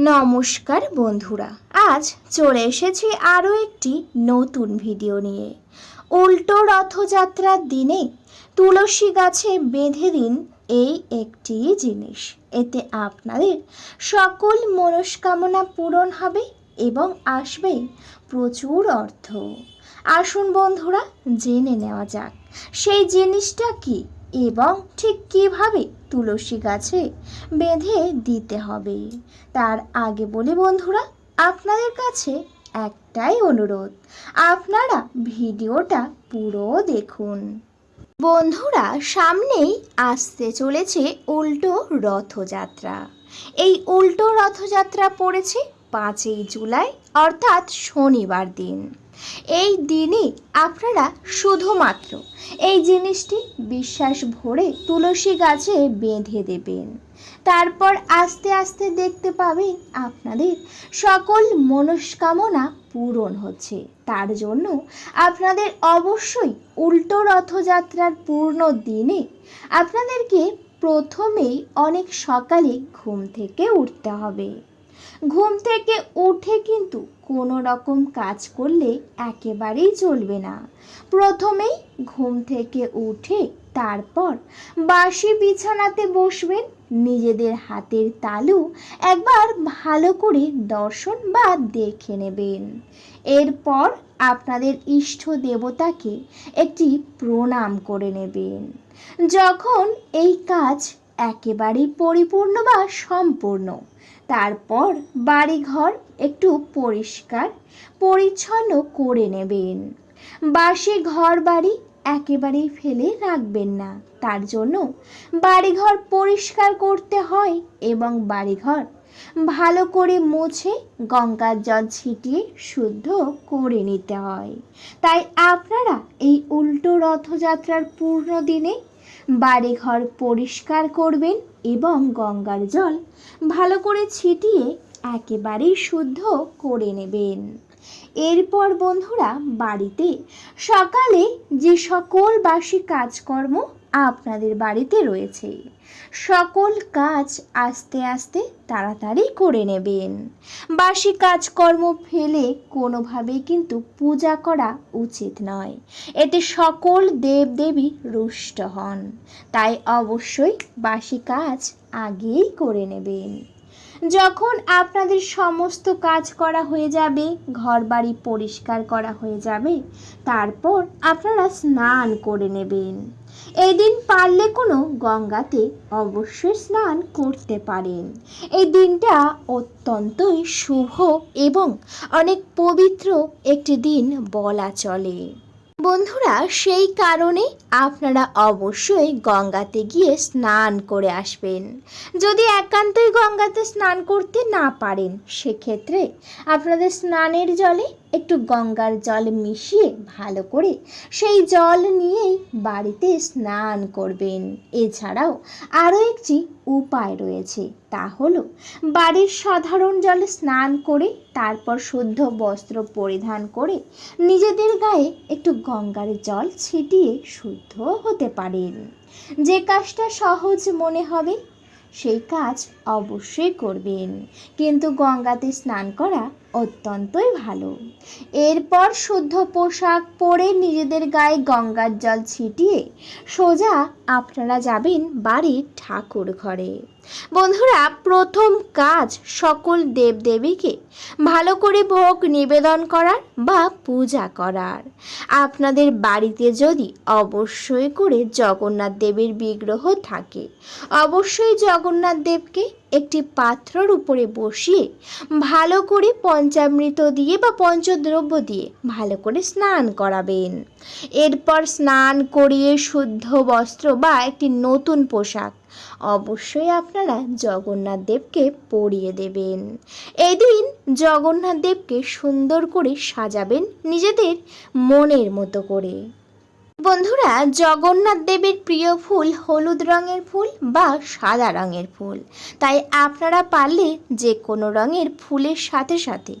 নমস্কার বন্ধুরা, আজ চলে এসেছি আরও একটি নতুন ভিডিও নিয়ে। উল্টো রথযাত্রার দিনে তুলসী গাছে বেঁধে দিন এই একটি জিনিস। এতে আপনাদের সকল মনস্কামনা পূরণ হবে এবং আসবে প্রচুর অর্থ। আসুন বন্ধুরা, জেনে নেওয়া যাক, সেই জিনিসটা কি? এবং ঠিক কীভাবে তুলসী গাছে বেঁধে দিতে হবে? তার আগে বলি বন্ধুরা, আপনাদের কাছে একটাই অনুরোধ, আপনারা ভিডিওটা পুরো দেখুন। বন্ধুরা, সামনেই আসতে চলেছে উল্টো রথযাত্রা। এই উল্টো রথযাত্রা পড়েছে পাঁচই জুলাই, অর্থাৎ শনিবার দিন। এই দিনে আপনারা শুধুমাত্র এই জিনিসটি বিশ্বাস ভরে তুলসী গাছে বেঁধে দেবেন। তারপর আস্তে আস্তে দেখতে পাবেন আপনাদের সকল মনস্কামনা পূরণ হচ্ছে। তার জন্য আপনাদের অবশ্যই উল্টো রথযাত্রার পূর্ণ দিনে আপনাদেরকে প্রথমেই অনেক সকালে ঘুম থেকে উঠতে হবে। ঘুম থেকে উঠে কিন্তু কোনো রকম কাজ করলে একেবারেই চলবে না। প্রথমেই ঘুম থেকে উঠে তারপর বাসি বিছানাতে বসবেন, নিজেদের হাতের তালু একবার ভালো করে দর্শন বা দেখে নেবেন। এরপর আপনাদের ইষ্ট দেবতাকে একটি প্রণাম করে নেবেন। যখন এই কাজ একেবারেই পরিপূর্ণ বা সম্পূর্ণ। তারপর বাড়িঘর একটু পরিষ্কার, পরিচ্ছন্ন করে নেবেন। বাসে ঘর বাড়ি একেবারেই ফেলে রাখবেন না। তার জন্য বাড়িঘর পরিষ্কার করতে হয় এবং বাড়িঘর ভালো করে মুছে গঙ্গার জল ছিটিয়ে শুদ্ধ করে নিতে হয়। তাই আপনারা এই উল্টো রথযাত্রার পূর্ণ দিনে বাড়িঘর পরিষ্কার করবেন এবং গঙ্গার জল ভালো করে ছিটিয়ে একেবারেই শুদ্ধ করে নেবেন। এরপর বন্ধুরা বাড়িতে সকালে যে সকল বাসি কাজকর্ম আপনাদের বাড়িতে রয়েছে। সকল কাজ আস্তে আস্তে তাড়াতাড়ি করে নেবেন। বাসি কাজকর্ম ফেলে কোনোভাবেই কিন্তু পূজা করা উচিত নয়। এতে সকল দেবদেবী রুষ্ট হন। তাই অবশ্যই বাসি কাজ আগেই করে নেবেন। যখন আপনাদের সমস্ত কাজ করা হয়ে যাবে ঘর বাড়ি পরিষ্কার করা হয়ে যাবে, তারপর আপনারা স্নান করে নেবেন। এই দিন পারলে কোনো গঙ্গাতে অবশ্যই স্নান করতে পারেন। এই দিনটা অত্যন্তই শুভ এবং অনেক পবিত্র একটি দিন বলা চলে। বন্ধুরা, সেই কারণে আপনারা অবশ্যই গঙ্গাতে গিয়ে স্নান করে আসবেন। যদি একান্তই গঙ্গাতে স্নান করতে না পারেন, সেক্ষেত্রে আপনাদের স্নানের জলে একটু গঙ্গার জল মিশিয়ে ভালো করে সেই জল নিয়েই বাড়িতে স্নান করবেন। এছাড়াও আরও একটি উপায় রয়েছে, তা হলো বাড়ির সাধারণ জলে স্নান করে তারপর শুদ্ধ বস্ত্র পরিধান করে নিজেদের গায়ে একটু গঙ্গার জল ছিটিয়ে শুদ্ধ হতে পারেন। যে কাজটা সহজ মনে হবে, সেই কাজ অবশ্যই করবেন। কিন্তু গঙ্গাতে স্নান করা অত্যন্তই ভালো। এরপর শুদ্ধ পোশাক পরে নিজেদের গায়ে গঙ্গার জল ছিটিয়ে সোজা আপনারা যাবেন বাড়ির ঠাকুর ঘরে। বন্ধুরা, প্রথম কাজ সকল দেবদেবীকে ভালো করে ভোগ নিবেদন করার বা পূজা করার। আপনাদের বাড়িতে যদি অবশ্যই করে জগন্নাথ দেবের বিগ্রহ থাকে, অবশ্যই জগন্নাথ দেবকে একটি পাত্রর উপরে বসিয়ে ভালো করে পঞ্চামৃত দিয়ে বা পঞ্চদ্রব্য দিয়ে ভালো করে স্নান করাবেন। এরপর স্নান করিয়ে শুদ্ধ বস্ত্র বা একটি নতুন পোশাক অবশ্যই আপনারা জগন্নাথ দেবকে পরিয়ে দেবেন। এদিন জগন্নাথ দেবকে সুন্দর করে সাজাবেন নিজেদের মনের মতো করে। বন্ধুরা, জগন্নাথ দেবের প্রিয় ফুল হলুদ রঙের ফুল বা সাদা রঙের ফুল। তাই আপনারা পারলে যে কোনো রঙের ফুলের সাথে সাথে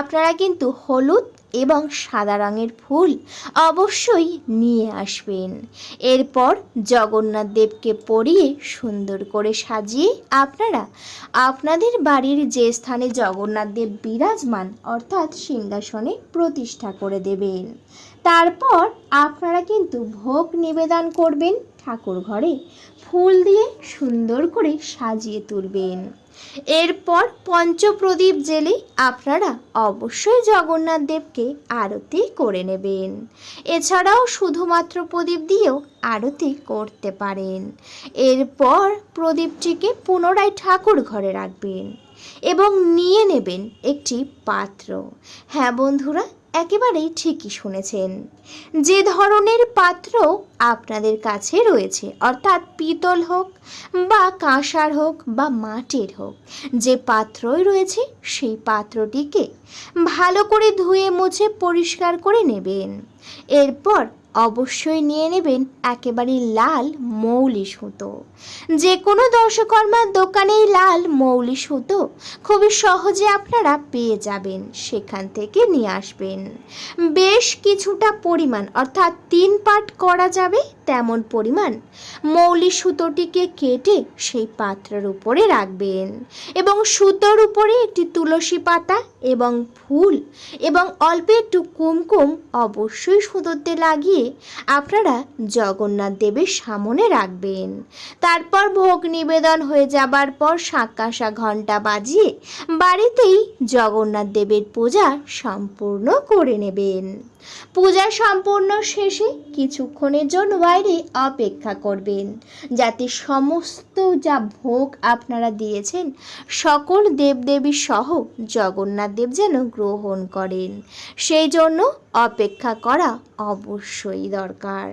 আপনারা কিন্তু হলুদ এবং সাদা রঙের ফুল অবশ্যই নিয়ে আসবেন। এরপর জগন্নাথ দেবকে পরিয়ে সুন্দর করে সাজিয়ে আপনারা আপনাদের বাড়ির যে স্থানে জগন্নাথ দেব বিরাজমান অর্থাৎ সিংহাসনে প্রতিষ্ঠা করে দেবেন। তারপর আপনারা কিন্তু ভোগ নিবেদন করবেন ঠাকুর ঘরে। ফুল দিয়ে সুন্দর করে সাজিয়ে তুলবেন। এরপর পঞ্চপ্রদীপ জেলে আপনারা অবশ্যই জগন্নাথ দেবকে আরতি করে নেবেন। এছাড়াও শুধুমাত্র প্রদীপ দিয়েও আরতি করতে পারেন। এরপর প্রদীপটিকে পুনরায় ঠাকুর ঘরে রাখবেন এবং নিয়ে নেবেন একটি পাত্র। হ্যাঁ বন্ধুরা একেবারেই ঠিকই শুনেছেন। যে ধরনের পাত্র আপনাদের কাছে রয়েছে, অর্থাৎ পিতল হোক বা কাঁসার হোক বা মাটির হোক, যে পাত্রই রয়েছে সেই পাত্রটিকে ভালো করে ধুয়ে মুছে পরিষ্কার করে নেবেন। এরপর অবশ্যই নিয়ে নেবেন একেবারে লাল মৌলি সুতো। যে কোনো দর্শকর্মার দোকানেই লাল মৌলি সুতো খুবই সহজে আপনারা পেয়ে যাবেন, সেখান থেকে নিয়ে আসবেন। বেশ কিছুটা পরিমাণ, অর্থাৎ তিন পাট করা যাবে, তেমন পরিমাণ মৌলি সুতোটিকে কেটে সেই পাত্রের উপরে রাখবেন এবং সুতোর উপরে একটি তুলসী পাতা এবং ফুল এবং অল্প একটু কুমকুম অবশ্যই সুতোতে লাগিয়ে আপনারা জগন্নাথ দেবের সামনে রাখবেন। তারপর ভোগ নিবেদন হয়ে যাবার পর শাঁকাশা ঘণ্টা বাজিয়ে বাড়িতেই জগন্নাথ দেবের পূজা সম্পূর্ণ করে নেবেন। পূজা সম্পূর্ণ শেষে কিছুক্ষণের জন্য বাইরে অপেক্ষা করবেন। যাতে সমস্ত যা ভোগ আপনারা দিয়েছেন, সকল দেবদেবী সহ জগন্নাথ দেব যেন গ্রহণ করেন। সেই জন্য অপেক্ষা করা অবশ্যই দরকার।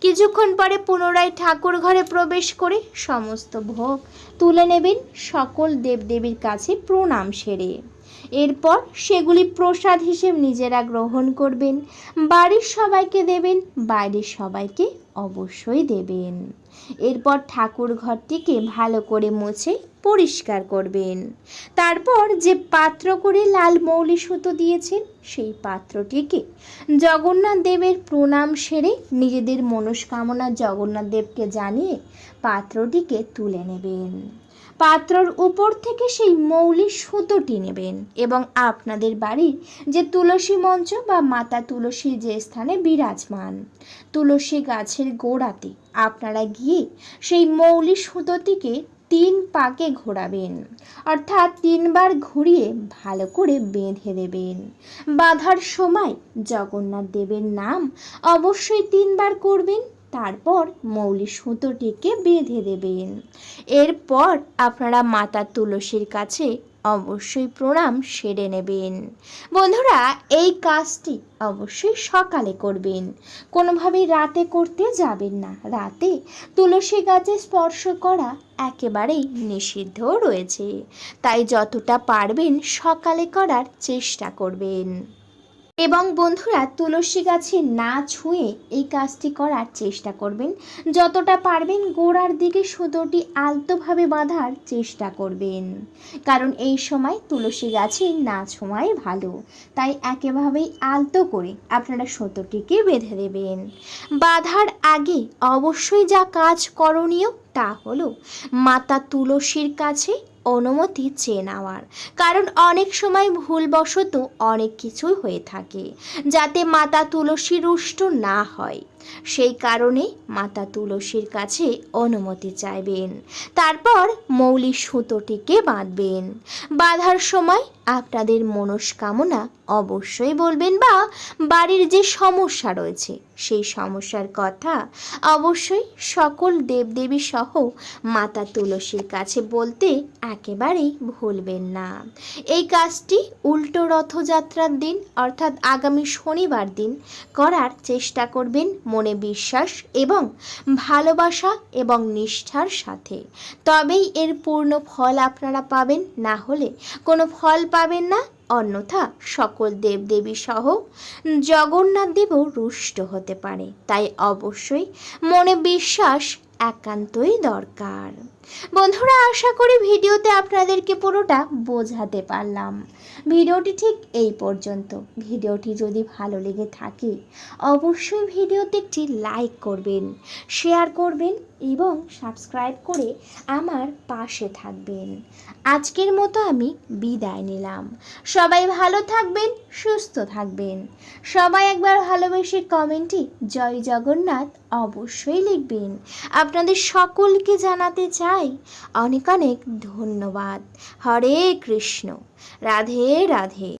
কিছুক্ষণ পরে পুনরায় ঠাকুর ঘরে প্রবেশ করে সমস্ত ভোগ তুলে নেবেন সকল দেবদেবীর কাছে প্রণাম সেরে। এরপর সেগুলি প্রসাদ হিসেবে নিজেরা গ্রহণ করবেন। বাড়ির সবাইকে দেবেন, বাইরের সবাইকে অবশ্যই দেবেন। এরপর ঠাকুর ঘরটিকে ভালো করে মুছে পরিষ্কার করবেন। তারপর যে পাত্র করে লাল মৌলি সুতো দিয়েছেন, সেই পাত্রটিকে জগন্নাথ দেবের প্রণাম সেরে নিজেদের মনস্কামনা জগন্নাথ দেবকে জানিয়ে পাত্রটিকে তুলে নেবেন। পাত্রর উপর থেকে সেই মৌলি সুতোটি নেবেন এবং আপনাদের বাড়ির যে তুলসী মঞ্চ বা মাতা তুলসী যে স্থানে বিরাজমান, তুলসী গাছের গোড়াতে আপনারা গিয়ে সেই মৌলি সুতোটিকে তিন পাকে ঘোরাবেন, অর্থাৎ তিনবার ঘুরিয়ে ভালো করে বেঁধে দেবেন। বাঁধার সময় জগন্নাথ দেবের নাম অবশ্যই তিনবার করবেন তারপর মৌলি সুতোটিকে বেঁধে দেবেন। এরপর আপনারা মাতা তুলসীর কাছে অবশ্যই প্রণাম সেরে নেবেন। বন্ধুরা, এই কাজটি অবশ্যই সকালে করবেন। কোনোভাবেই রাতে করতে যাবেন না। রাতে তুলসী গাছে স্পর্শ করা একেবারেই নিষিদ্ধ রয়েছে। তাই যতটা পারবেন সকালে করার চেষ্টা করবেন। এবং বন্ধুরা, তুলসী গাছে না ছুঁয়ে এই কাজটি করার চেষ্টা করবেন। যতটা পারবেন গোড়ার দিকে সুতোটি আলতোভাবে বাঁধার চেষ্টা করবেন। কারণ এই সময় তুলসী গাছে না ছোঁয়াই ভালো। তাই একেভাবেই আলতো করে আপনারা সুতোটিকে বেঁধে দেবেন। বাঁধার আগে অবশ্যই যা কাজ করণীয় তা হলো, মাতা তুলসীর কাছে অনুমতি চেয়ে নেওয়ার। কারণ অনেক সময় ভুলবশত অনেক কিছুই হয়ে থাকে, যাতে মাতা তুলসী রুষ্ট না হয়। সেই কারণে মাতা তুলসীর কাছে অনুমতি চাইবেন। তারপর মৌলি সুতোটিকে বাঁধবেন। বাঁধার সময় আপনাদের মনস্কামনা অবশ্যই বলবেন বা বাড়ির যে সমস্যা রয়েছে, সেই সমস্যার কথা অবশ্যই সকল দেবদেবী সহ মাতা তুলসীর কাছে বলতে একেবারেই ভুলবেন না। এই কাজটি উল্টো রথযাত্রার দিন অর্থাৎ আগামী শনিবার দিন করার চেষ্টা করবেন মনে বিশ্বাস এবং ভালোবাসা এবং নিষ্ঠার সাথে। তবেই এর পূর্ণ ফল আপনারা পাবেন, না হলে কোনো ফল পাবেন না। অন্যথা সকল দেবদেবী সহ জগন্নাথ দেবও রুষ্ট হতে পারে। তাই অবশ্যই মনে বিশ্বাস একান্তই দরকার। বন্ধুরা, আশা করি ভিডিওতে আপনাদেরকে পুরোটা বোঝাতে পারলাম। ভিডিওটি ঠিক এই পর্যন্ত। ভিডিওটি যদি ভালো লেগে থাকে, অবশ্যই ভিডিওতে একটি লাইক করবেন, শেয়ার করবেন এবং সাবস্ক্রাইব করে আমার পাশে থাকবেন। আজকের মতো আমি বিদায় নিলাম। সবাই ভালো থাকবেন, সুস্থ থাকবেন। সবাই একবার ভালোবেসে কমেন্টে জয় জগন্নাথ অবশ্যই লিখবেন। আপনাদের সকলকে জানাতে চাই অনেক অনেক ধন্যবাদ। হরে কৃষ্ণ। রাধে রাধে।